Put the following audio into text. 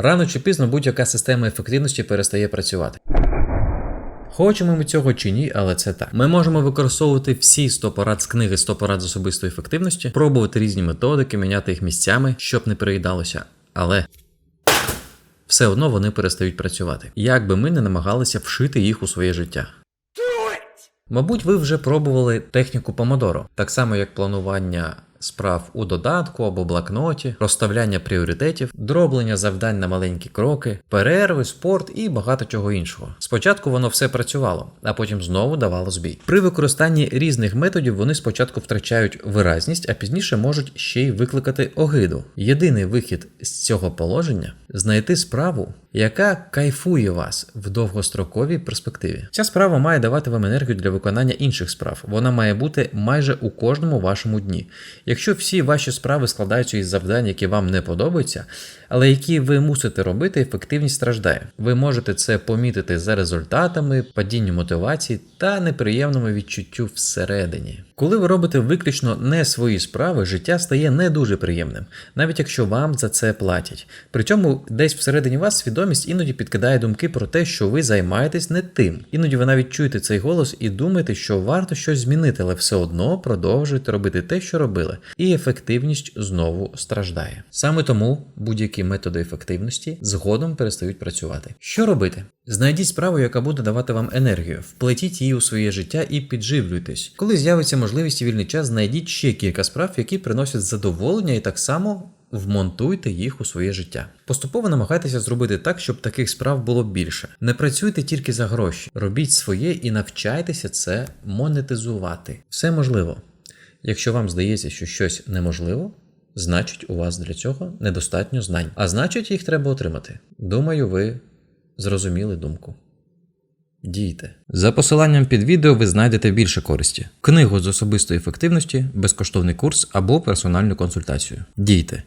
Рано чи пізно будь-яка система ефективності перестає працювати. Хочемо ми цього чи ні, але це так. Ми можемо використовувати всі 100 порад з книги 100 порад з особистої ефективності, пробувати різні методики, міняти їх місцями, щоб не переїдалося. Але все одно вони перестають працювати. Як би ми не намагалися вшити їх у своє життя. Мабуть, ви вже пробували техніку Помодоро, так само як планування справ у додатку або блокноті, розставляння пріоритетів, дроблення завдань на маленькі кроки, перерви, спорт і багато чого іншого. Спочатку воно все працювало, а потім знову давало збій. При використанні різних методів вони спочатку втрачають виразність, а пізніше можуть ще й викликати огиду. Єдиний вихід з цього положення знайти справу, яка кайфує вас в довгостроковій перспективі. Ця справа має давати вам енергію для виконання інших справ. Вона має бути майже у кожному вашому дні. Якщо всі ваші справи складаються із завдань, які вам не подобаються, але які ви мусите робити, ефективність страждає. Ви можете це помітити за результатами, падінню мотивації та неприємному відчуттю всередині. Коли ви робите виключно не свої справи, життя стає не дуже приємним, навіть якщо вам за це платять. При цьому десь всередині вас свідомість іноді підкидає думки про те, що ви займаєтесь не тим. Іноді ви навіть чуєте цей голос і думаєте, що варто щось змінити, але все одно продовжуєте робити те, що робили, і ефективність знову страждає. Саме тому будь-які методи ефективності згодом перестають працювати. Що робити? Знайдіть справу, яка буде давати вам енергію, вплетіть її у своє життя і підживлюйтесь. Коли з'явиться можливість і вільний час, знайдіть ще кілька справ, які приносять задоволення, і так само вмонтуйте їх у своє життя. Поступово намагайтеся зробити так, щоб таких справ було більше. Не працюйте тільки за гроші, робіть своє і навчайтеся це монетизувати. Все можливо. Якщо вам здається, що щось неможливо, значить у вас для цього недостатньо знань, а значить їх треба отримати. Думаю, ви зрозуміли думку. Дійте. За посиланням під відео ви знайдете більше користі: книгу з особистої ефективності, безкоштовний курс або персональну консультацію. Дійте.